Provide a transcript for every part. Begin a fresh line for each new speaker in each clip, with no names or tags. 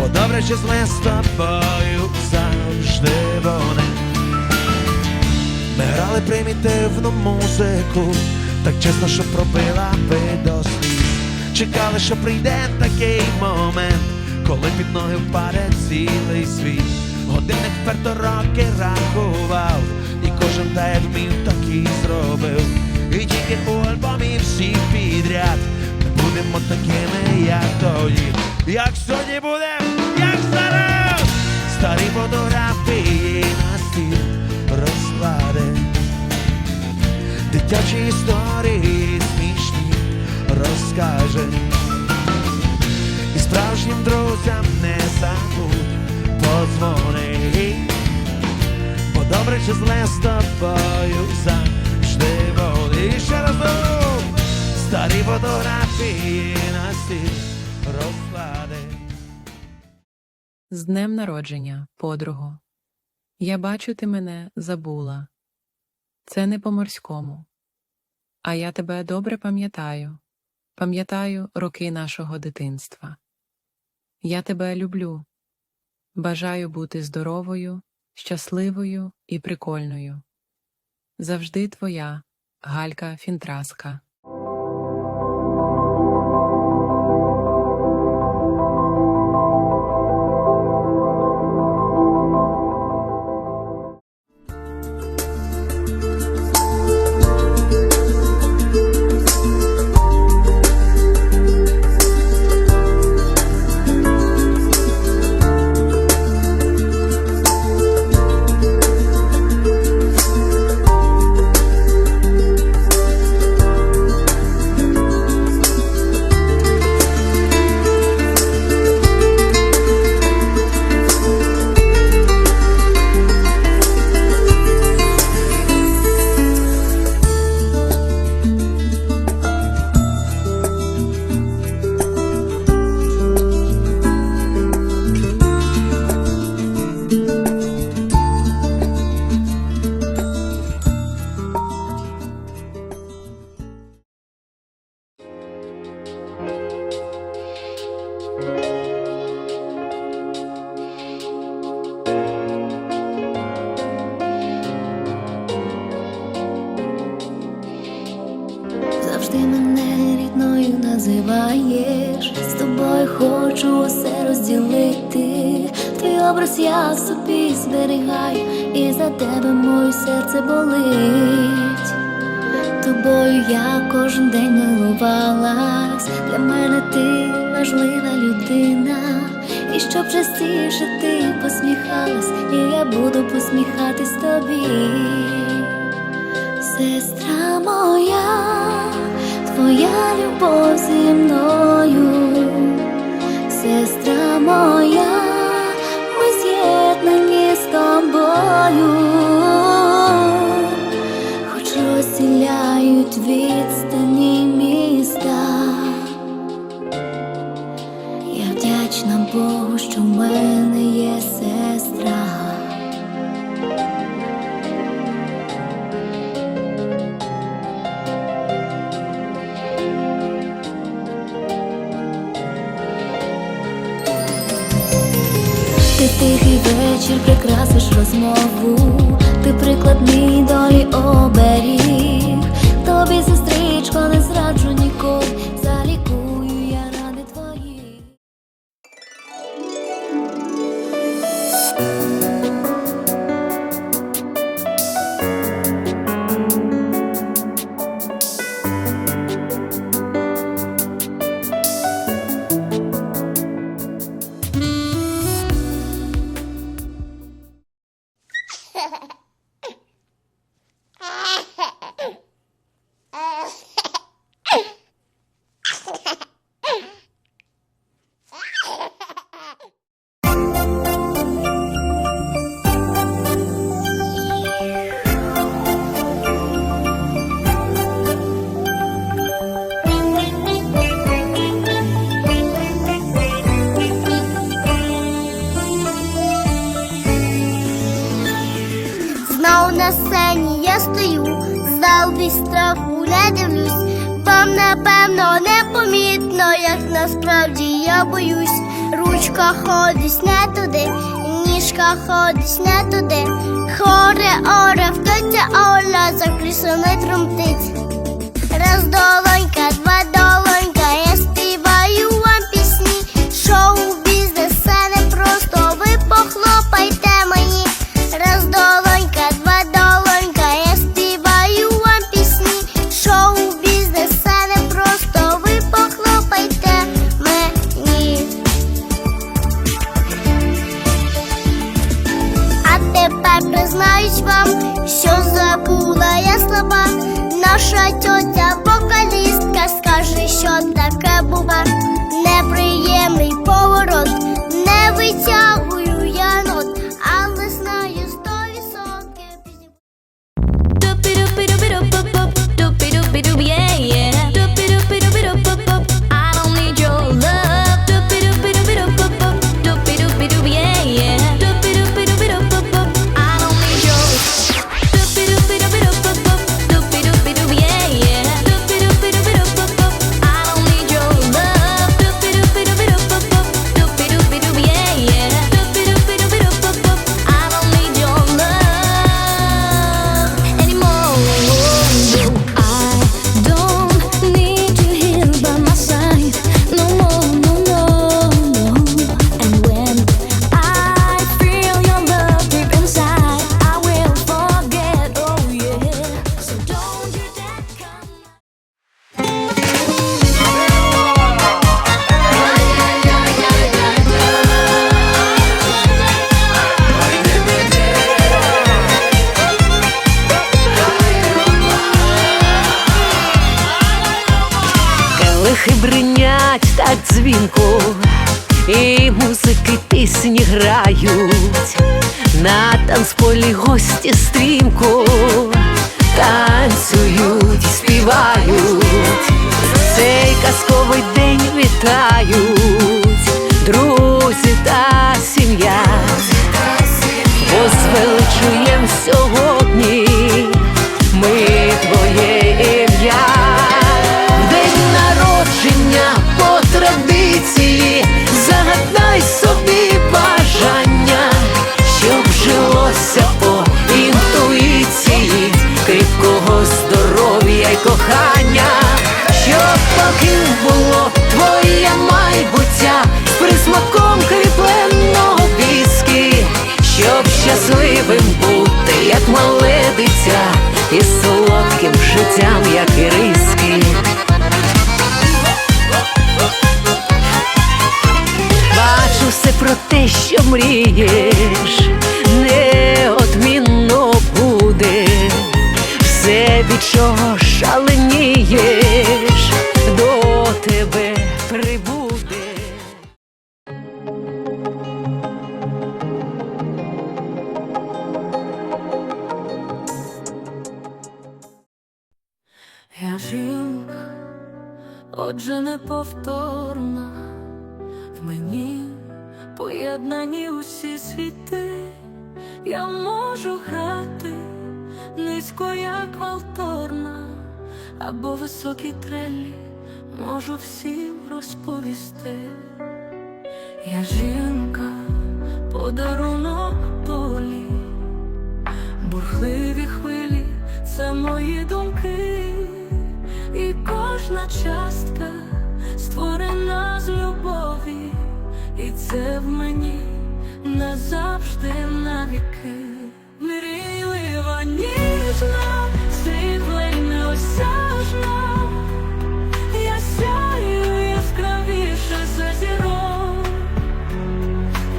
Бо добре чи зле з тобою завжди вони. Ми грали примітивну музику, так чесно, що пробила би до сліз. Чекали, що прийде такий момент, коли під ноги впаде цілий світ. Годинник вперто роки рахував, і кожен та вмів, так і зробив. І тільки у альбомі всі підряд будемо такими, як тоді. Як сьогодні будем, як зараз, старі фотографії на стіл розклади. Дитячі історії смішні розкаже. І справжнім друзям не забудь подзвони. Бо добре чи зле з тобою завжди вони. Ще раз старі фотографії на стіл
З днем народження, подруго. Я бачу, ти мене забула. Це не по-морському. А я тебе добре пам'ятаю. Пам'ятаю роки нашого дитинства. Я тебе люблю. Бажаю бути здоровою, щасливою і прикольною. Завжди твоя Галька Фінтраска.
Завжди мене рідною називаєш, з тобою хочу все розділити. Твій образ я собі зберігаю, і за тебе моє серце болить. Тобою я кожен день милувалась. Для мене ти важлива людина. І щоб частіше ти посміхалась, і я буду посміхатись тобі. Сестра моя, твоя любов зі мною, сестра моя, ми з'єднані з тобою, відстані міста, я вдячна Богу, що в мене є сестра. Ти тихий вечір прикрасиш розмову, ти прикладний долі оберіг тобі, зустріч, коли зраджу
на сцені я стою, зал страху не дивлюсь. Вам напевно непомітно, як насправді я боюсь. Ручка ходить не туди, ніжка ходить не туди. Хоре оре, втоця оля, за крісами тремтить. Раз долонька, два долонька, признаюсь вам, що забула я слова. Наша тьотя вокалістка скаже, що таке бува. Неприємний поворот, не витягую
так і музики пісні грають, на танцполі гості стрімко, танцюють, співають, цей казковий день вітають, друзі та сім'я, возвеличуєм сьогодні ми твоє ім'я. Життям, як і риски. Бачу все про те, що мрієш,
я можу грати низько, як валторна, або високі трелі можу всім розповісти. Я жінка, подарунок долі, бурхливі хвилі, це мої думки, і кожна частка створена з любові, і це в мені назавжди навіки. Мрійлива ніжна, світла й неосяжна. Я сяю яскравіше за зірок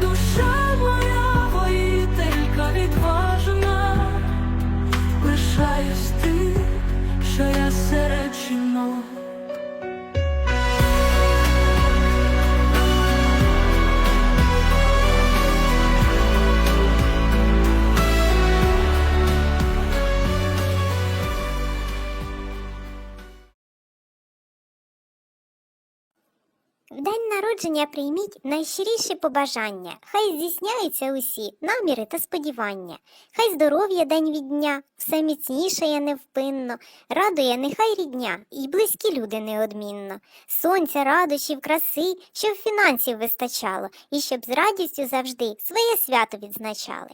Душа моя воїтелька відважна Лишаюсь ти, що я серед жінок
В день народження прийміть найщиріші побажання. Хай здійсняються усі наміри та сподівання. Хай здоров'я день від дня, все міцнішає невпинно, радує нехай рідня, і близькі люди неодмінно. Сонця, радощів, краси, щоб фінансів вистачало, і щоб з радістю завжди своє свято відзначали.